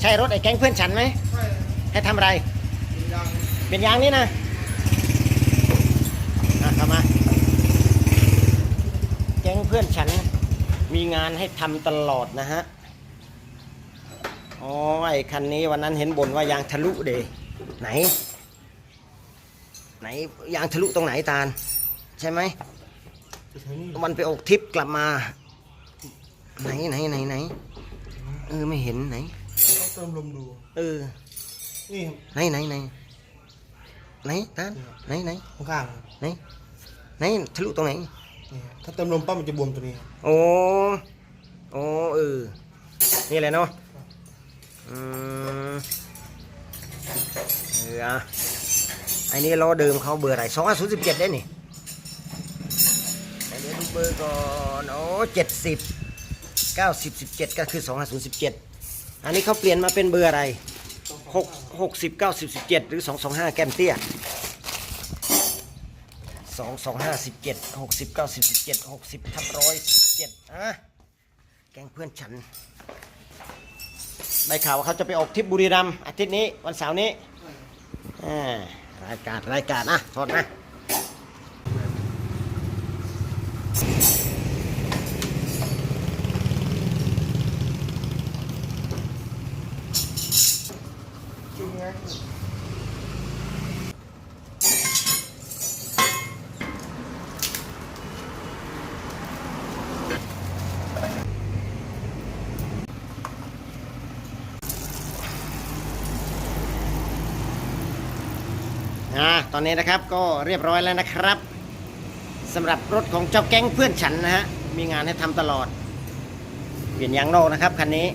ใช่รถไอ้แก๊งเพื่อนฉันไหมใช่ให้ทำอะไรยังเป็นยางนี้นะอะเข้ามา แก๊งเพื่อนฉันมีงานให้ทำตลอดนะฮะอ๋อไอ้คันนี้วันนั้นเห็นบ่นว่ายางทะลุเดไหน ไหนยางทะลุตรงไหนตาล ใช่ไหมจะใช้นี่มันไปออกทริปกลับมา ไหนไหนไหนไหน เออไม่เห็นไหนต้องเติมลมดู เออ นี่ไหนไหนไหนไหนตาลไหนไหนข้างไหนไหนทะลุตรงไหนๆนี่ถ้าเติมลมปั๊บมันจะบวมตัวนี้โอ้โอ้เออนี่แหละเนาะอืมเอออะไอ้นี่ล้อเดิมเขาเบอร์อะไรสองศูนย์สิบเจ็ดได้นี่เดี๋ยวดูเบอร์ก่อนโอ้เจ็ดสิบ เก้าสิบสิบเจ็ดก็คือสองศูนย์สิบเจ็ดอันนี้เขาเปลี่ยนมาเป็นเบอร์อะไรหกหกสิบเก้าสิบสิบเจ็ดหรือสองสองห้าแก้มเตี้ยสองสองห้าสิบเจ็ดหกสิบเก้าสิบสิบเจ็ดหกสิบทับร้อยสิบเจ็ดอะแกงเพื่อนฉันได้ข่าวว่าเขาจะไปออกทริปบุรีรัมย์อาทิตย์นี้วันเสาร์นี้รายการรายการนะโทษนะ จุ่มไง อ่าตอนนี้นะครับก็เรียบร้อยแล้วนะครับสำหรับรถของเจ้าแก๊งเพื่อนฉันนะฮะมีงานให้ทำตลอด เปลี่ยนยางนอกนะครับคันนี้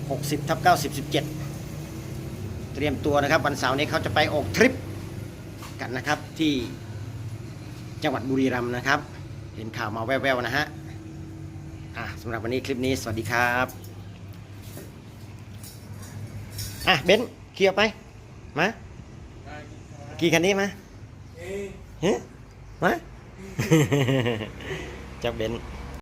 60ทับ90 17เตรียมตัวนะครับ วันเสาร์นี้เขาจะไปออกทริปกันนะครับที่จังหวัดบุรีรัมย์นะครับ เห็นข่าวมาแว่วๆนะฮะอะสำหรับวันนี้คลิปนี้สวัสดีครับอะเบนซ์ขี่ออกไปมากี่คันนี้มาเอ๊ะฮะมาเจ้าเบนซ์